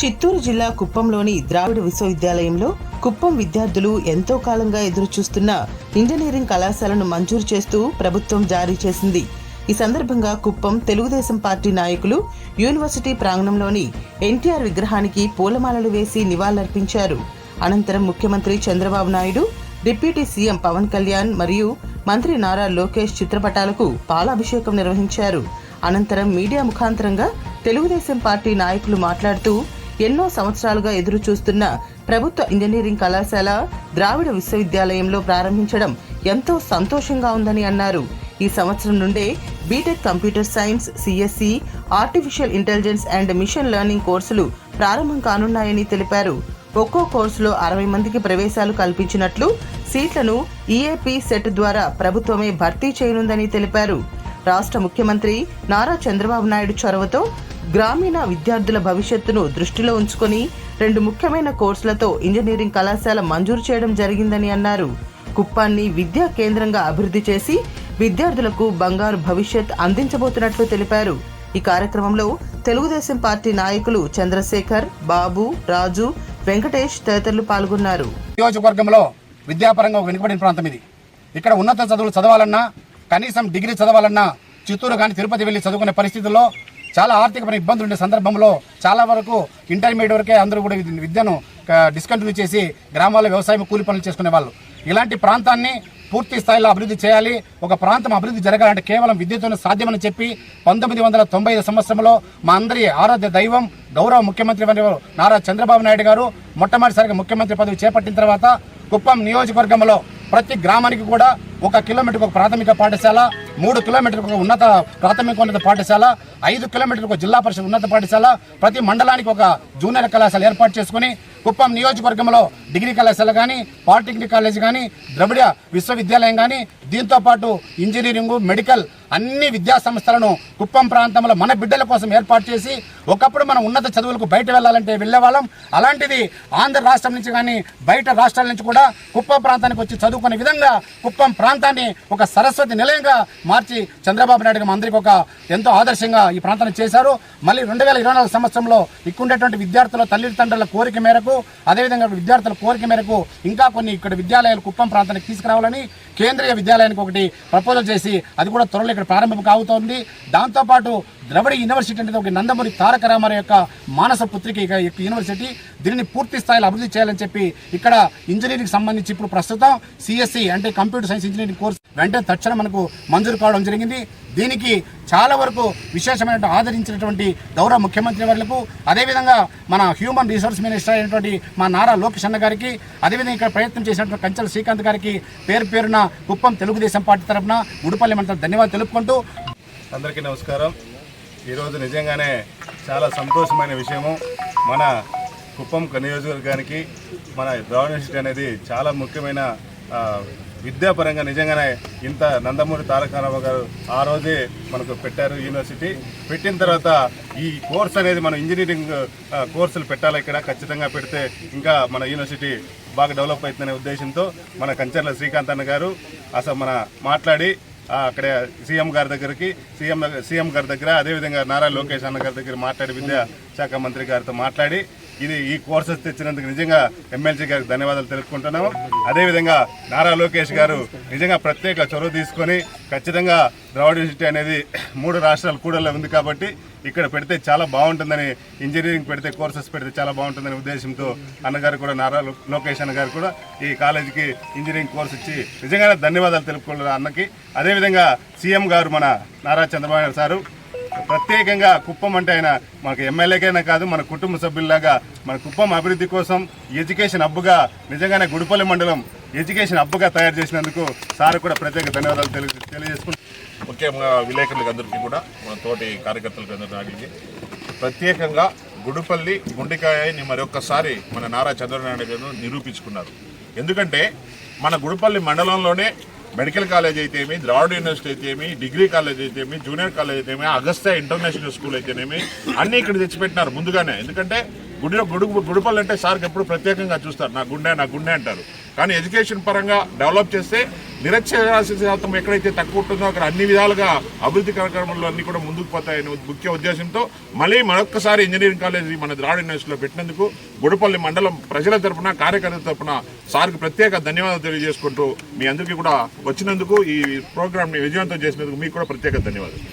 చిత్తూరు జిల్లా కుప్పంలోని ద్రావిడ విశ్వవిద్యాలయంలో కుప్పం విద్యార్థులు ఎంతో కాలంగా ఎదురుచూస్తున్న ఇంజనీరింగ్ కళాశాలను మంజూరు చేస్తూ ప్రభుత్వం జారీ చేసింది. ఈ సందర్భంగా కుప్పం తెలుగుదేశం పార్టీ నాయకులు యూనివర్సిటీ ప్రాంగణంలోని ఎన్టీఆర్ విగ్రహానికి పూలమాలలు వేసి నివాళులర్పించారు. అనంతరం ముఖ్యమంత్రి చంద్రబాబు నాయుడు డిప్యూటీ సీఎం పవన్ కళ్యాణ్ మరియు మంత్రి నారా లోకేష్ చిత్రపటాలకు పాలాభిషేకం నిర్వహించారు. అనంతరం మీడియా ముఖాంతరంగా తెలుగుదేశం పార్టీ నాయకులు మాట్లాడుతూ ఎన్నో సంవత్సరాలుగా ఎదురు చూస్తున్న ప్రభుత్వ ఇంజనీరింగ్ కళాశాల ద్రావిడ విశ్వవిద్యాలయంలో ప్రారంభించడం ఎంతో సంతోషంగా ఉందని అన్నారు. ఈ సంవత్సరం నుండే BTech computer science CSC artificial intelligence and machine learning కోర్సులు ప్రారంభం కానున్నాయని తెలిపారు. ఒక్కో కోర్సులో అరవై మందికి ప్రవేశాలు కల్పించినట్లు సీట్లను ఈఏపీ సెట్ ద్వారా ప్రభుత్వమే భర్తీ చేయనుందని తెలిపారు. రాష్ట్ర ముఖ్యమంత్రి నారా చంద్రబాబు నాయుడు చొరవతో గ్రామీణ విద్యార్థుల భవిష్యత్తును దృష్టిలో ఉంచుకొని రెండు ముఖ్యమైన కోర్సులతో ఇంజనీరింగ్ కళాశాల మంజూరు చేయడం జరిగిందని అన్నారు. కుప్పాన్ని విద్యా కేంద్రంగా అభివృద్ధి చేసి విద్యార్థులకు బంగారు భవిష్యత్ అందించబోతున్నట్లు తెలిపారు. ఈ కార్యక్రమంలో తెలుగుదేశం పార్టీ నాయకులు చంద్రశేఖర్ బాబు రాజు వెంకటేష్ తదితరులు పాల్గొన్నారు. నియోజకవర్గంలో విద్యాపరంగా వెనుకబడిన ప్రాంతం ఇది. ఇక్కడ ఉన్నత చదువులు చదవాలన్నా కనీసం డిగ్రీ చదవాలన్నా చిత్తూరు కానీ తిరుపతి వెళ్ళి చదువుకునే పరిస్థితుల్లో చాలా ఆర్థికమైన ఇబ్బందులు ఉండే సందర్భంలో చాలా వరకు ఇంటర్మీడియట్ వరకే అందరూ కూడా విద్యను డిస్కంటిన్యూ చేసి గ్రామాల్లో వ్యవసాయం కూలి పనులు చేసుకునే వాళ్ళు. ఇలాంటి ప్రాంతాన్ని పూర్తి స్థాయిలో అభివృద్ధి చేయాలి. ఒక ప్రాంతం అభివృద్ధి జరగాలంటే కేవలం విద్యుత్తును సాధ్యమని చెప్పి పంతొమ్మిది వందల తొంభై ఐదు సంవత్సరంలో మా అందరి ఆరాధ్య దైవం గౌరవ ముఖ్యమంత్రి నారా చంద్రబాబు నాయుడు గారు మొట్టమొదటిసారిగా ముఖ్యమంత్రి పదవి చేపట్టిన తర్వాత కుప్పం నియోజకవర్గంలో ప్రతి గ్రామానికి కూడా ఒక కిలోమీటర్కి ఒక ప్రాథమిక పాఠశాల మూడు కిలోమీటర్లకు ఒక ఉన్నత ప్రాథమికోన్నత పాఠశాల ఐదు కిలోమీటర్లకు ఒక జిల్లా పరిషత్ ఉన్నత పాఠశాల ప్రతి మండలానికి ఒక జూనియర్ కళాశాల ఏర్పాటు చేసుకుని కుప్పం నియోజకవర్గంలో డిగ్రీ కళాశాల కానీ పాలిటెక్నిక్ కాలేజ్ కానీ ద్రవిడ విశ్వవిద్యాలయం కానీ దీంతో పాటు ఇంజనీరింగ్ మెడికల్ అన్ని విద్యా సంస్థలను కుప్పం ప్రాంతంలో మన బిడ్డల కోసం ఏర్పాటు చేసి ఒకప్పుడు మనం ఉన్నత చదువులకు బయట వెళ్ళాలంటే వెళ్ళేవాళ్ళం అలాంటిది ఆంధ్ర రాష్ట్రం నుంచి కానీ బయట రాష్ట్రాల నుంచి కూడా కుప్పం ప్రాంతానికి వచ్చి చదువుకునే విధంగా కుప్పం ప్రాంతాన్ని ఒక సరస్వతి నిలయంగా మార్చి చంద్రబాబు నాయుడు గారు అందరికీ ఒక ఎంతో ఆదర్శంగా ఈ ప్రాంతాన్ని చేశారు. మళ్ళీ రెండు వేల ఇరవై నాలుగు సంవత్సరంలో ఇక్కడుండేటువంటి విద్యార్థుల తల్లిదండ్రుల కోరిక మేరకు అదేవిధంగా విద్యార్థుల కోరిక మేరకు ఇంకా కొన్ని ఇక్కడ విద్యాలయాలు కుప్పం ప్రాంతానికి తీసుకురావాలని కేంద్రీయ విద్యాలయానికి ఒకటి ప్రపోజల్ చేసి అది కూడా త్వరలో ఇక్కడ ప్రారంభం కావుతోంది. దాంతోపాటు ద్రవిడ యూనివర్సిటీ అనేది ఒక నందమూరి తారక రామారావు యొక్క మానస పుత్రిక యూనివర్సిటీ. దీనిని పూర్తి స్థాయిలో అభివృద్ధి చేయాలని చెప్పి ఇక్కడ ఇంజనీరింగ్ సంబంధించి ఇప్పుడు ప్రస్తుతం సిఎస్సి అంటే కంప్యూటర్ సైన్స్ ఇంజనీరింగ్ కోర్స్ వెంటనే తక్షణం మనకు మంజూరు కావడం జరిగింది. దీనికి చాలా వరకు విశేషమైన ఆదరించినటువంటి గౌరవ ముఖ్యమంత్రి వర్లకు అదేవిధంగా మన హ్యూమన్ రిసోర్స్ మినిస్టర్ అయినటువంటి మా నారా లోకేష్ అన్న గారికి అదేవిధంగా ఇక్కడ ప్రయత్నం చేసినటువంటి కంచెల శ్రీకాంత్ గారికి పేరు పేరున కుప్పం తెలుగుదేశం పార్టీ తరఫున ఉడుపల్లి మంత్రులు ధన్యవాదాలు తెలుపుకుంటూ. అందరికీ నమస్కారం. ఈరోజు నిజంగానే చాలా సంతోషమైన విషయము. మన కుప్పం నియోజకవర్గానికి మన ద్రావిడ యూనివర్సిటీ అనేది చాలా ముఖ్యమైన విద్యాపరంగా నిజంగానే ఇంత నందమూరి తారక గారు ఆ రోజే మనకు పెట్టారు యూనివర్సిటీ. పెట్టిన తర్వాత ఈ కోర్స్ అనేది మనం ఇంజనీరింగ్ కోర్సులు పెట్టాలి ఇక్కడ? ఖచ్చితంగా పెడితే ఇంకా మన యూనివర్సిటీ బాగా డెవలప్ అవుతుందనే ఉద్దేశంతో మన కంచర్ల శ్రీకాంత్ అన్న గారు అసలు మన మాట్లాడి అక్కడ సీఎం గారి దగ్గరికి సీఎం సీఎం గారి దగ్గర అదేవిధంగా నారా లోకేష్ అన్న గారి దగ్గర మాట్లాడి విద్యా శాఖ మంత్రి గారితో మాట్లాడి ఇది ఈ కోర్సెస్ తెచ్చినందుకు నిజంగా ఎమ్మెల్సీ గారికి ధన్యవాదాలు తెలుపుకుంటున్నాము. అదేవిధంగా నారా లోకేష్ గారు నిజంగా ప్రత్యేక చొరవ తీసుకొని ఖచ్చితంగా ద్రవిడ యూనివర్సిటీ అనేది మూడు రాష్ట్రాల కూడల్లో ఉంది కాబట్టి ఇక్కడ పెడితే చాలా బాగుంటుందని ఇంజనీరింగ్ పెడితే కోర్సెస్ పెడితే చాలా బాగుంటుందనే ఉద్దేశంతో అన్నగారు కూడా నారా లో- లోకేష్ అన్న గారు కూడా ఈ కాలేజీకి ఇంజనీరింగ్ కోర్స్ ఇచ్చి నిజంగానే ధన్యవాదాలు తెలుపుకోవాలి అన్నకి. అదేవిధంగా సీఎం గారు మన నారా చంద్రబాబు నాయుడు సారు ప్రత్యేకంగా కుప్పం అంటే ఆయన మనకు ఎమ్మెల్యేకైనా కాదు మన కుటుంబ సభ్యుల్లాగా మన కుప్పం అభివృద్ధి కోసం ఎడ్యుకేషన్ హబ్బుగా నిజంగానే గుడిపల్లి మండలం ఎడ్యుకేషన్ హబ్బుగా తయారు చేసినందుకు సార్ కూడా ప్రత్యేక ధన్యవాదాలు తెలియ తెలియజేసుకుంటున్నాను ముఖ్యంగా విలేకరులకు అందరికీ కూడా మన తోటి కార్యకర్తలకు అందరికీ ప్రత్యేకంగా గుడిపల్లి గుండెకాయని మరొకసారి మన నారా చంద్రబాబు నాయుడు గారు నిరూపించుకున్నారు. ఎందుకంటే మన గుడిపల్లి మండలంలోనే మెడికల్ కాలేజ్ అయితేమి ద్రావిడ యూనివర్సిటీ అయితేమి డిగ్రీ కాలేజ్ అయితేమి జూనియర్ కాలేజ్ అయితేమి అగస్తా ఇంటర్నేషనల్ స్కూల్ అయితేనేమి అన్నీ ఇక్కడ తెచ్చిపెట్టినారు ముందుగానే. ఎందుకంటే గుడి గుడు గుడిపల్లి అంటే సార్కి ఎప్పుడు ప్రత్యేకంగా చూస్తారు. నా గుండె నా గుండె అంటారు. కానీ ఎడ్యుకేషన్ పరంగా డెవలప్ చేస్తే నిరక్షరాస్యత శాతం ఎక్కడైతే తక్కువ ఉంటుందో అక్కడ అన్ని విధాలుగా అభివృద్ధి కార్యక్రమాలు అన్ని కూడా ముందుకు పోతాయనే ముఖ్య ఉద్దేశంతో మళ్ళీ మరొక్కసారి ఇంజనీరింగ్ కాలేజీ మన ద్రావిడ యూనివర్సిటీలో పెట్టినందుకు గుడిపల్లి మండలం ప్రజల తరఫున కార్యకర్తల తరపున సార్కి ప్రత్యేక ధన్యవాదాలు తెలియజేసుకుంటూ మీ అందరికీ కూడా వచ్చినందుకు ఈ ప్రోగ్రామ్ని విజయవంతం చేసినందుకు మీకు కూడా ప్రత్యేక ధన్యవాదాలు.